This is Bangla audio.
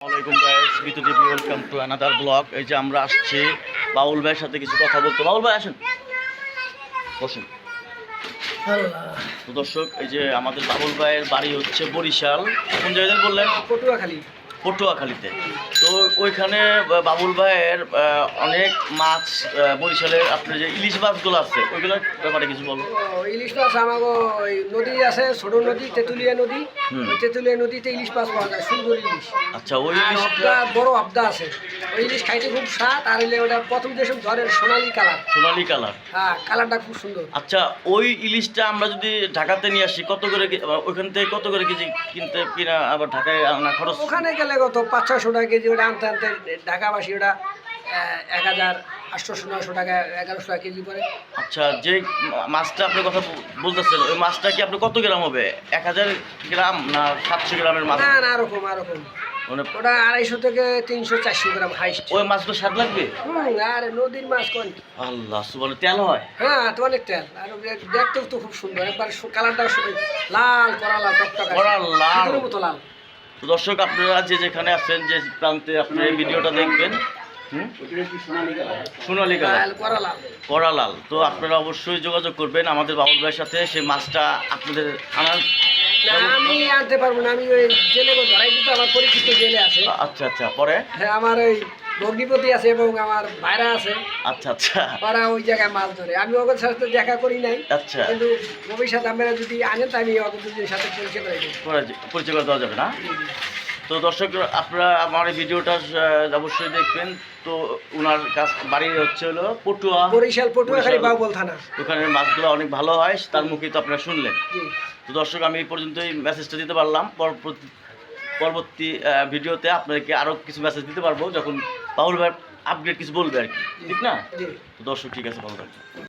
ওয়ালাইকুম গাইস বিতুদীপ ওয়েলকাম টু অ্যানাদার ব্লগ এই যে আমরা আসছি বাউল ভাইয়ের সাথে কিছু কথা বলতে। বাউল ভাই আসেন। বসুন। তো দর্শক এই যে আমাদের বাবুল ভাইয়ের বাড়ি হচ্ছে বরিশাল। কোন জায়গায় বললেন? পটুয়াখালী। পটুয়াখালীতে। তো ওইখানে বাবুল ভাইয়ের অনেক মাছ বরিশালের আপনার যে ইলিশ মাছগুলো আছে ওইগুলোর ব্যাপারে কিছু বলো। ইলিশ মাছ আমাকে ওই নদী আছে ছোট নদী তেঁতুলিয়া নদী। ওই তেঁতুলিয়া নদীতে ইলিশ মাছ পাওয়া যায় সুন্দর ইলিশ। আচ্ছা ওই ইলিশটা বড় অবদা আছে। ওই ইলিশ খাইতে খুব স্বাদ আর হইলে ওটা প্রথম দেশে ধরের সোনালি কালার। সোনালি কালার। হ্যাঁ কালারটা খুব সুন্দর। আচ্ছা ওই ইলিশটা আমরা যদি ঢাকাতে নিয়ে আসি কত করে ওইখান থেকে কত করে কেজি কিনতে কিনা আবার ঢাকায় আনা খরচ? ওখানে গেলে কত? পাঁচ ছশো টাকা কেজি ওটা আনতে আনতে ঢাকাবাসী ওটা এক হাজার আটশোশো নশো টাকা এগারোশো টাকা কেজি পরে আচ্ছা যে মাছটা আপনার কথা বলতেছেন ওই মাছটা কি আপনার কত গ্রাম হবে? এক হাজার গ্রাম না সাতশো গ্রামের মাছ? না না আরকম আরকম মানে ওটা আড়াইশো থেকে তিনশো চারশো গ্রাম হাইস্ট। ওই মাছগুলো স্বাদ লাগবে? আর নদীর মাছ কোন? আল্লাহ সুবহান তেল হয়? হ্যাঁ তো অনেক তেল। আর দেখতেও তো খুব সুন্দর। একবার কালারটা লাল করা লাল টকটকা। কড়া লাল। মতো লাল। তো দর্শক আপনারা যে যেখানে আছেন যে প্রান্তে আপনারা এই ভিডিওটা দেখবেন সোনালিকা সোনালি কালার। লাল করা লাল। কড়া লাল। তো আপনারা অবশ্যই যোগাযোগ করবেন আমাদের বাবুল ভাইয়ের সাথে। সেই মাছটা আপনাদের আনার না আমি আনতে পারব না আমি ওই জেলে ধরাই দিতে আমার পরিচিত জেলে আছে। আচ্ছা আচ্ছা পরে? হ্যাঁ আমার ওই ভগ্নিপতি আছে এবং আমার ভাইরা আছে। আচ্ছা আচ্ছা। ওরা ওই জায়গায় মাছ ধরে। আমি ওদের সাথে দেখা করি নাই আচ্ছা। কিন্তু যদি আনেন তো আমি ওদের দুজনের সাথে পরিচয় করে পরিচয় করে দেওয়া যাবে না? তো দর্শক আপনারা আমার এই ভিডিওটা অবশ্যই দেখবেন। তো ওনার কাছ বাড়ি হচ্ছে হলো পটুয়া। বরিশাল পটুয়াখালী। বাউবল থানা। ওখানে মাছগুলো অনেক ভালো হয় তার মুখে তো আপনারা শুনলেন। তো দর্শক আমি এই পর্যন্তই মেসেজটা দিতে পারলাম। পরবর্তী পরবর্তী ভিডিওতে আপনাদেরকে আরও কিছু মেসেজ দিতে পারব যখন পাউল ভাই আপগ্রেড কিছু বলবে আর কি। ঠিক না? তো দর্শক ঠিক আছে ভালো থাকবেন।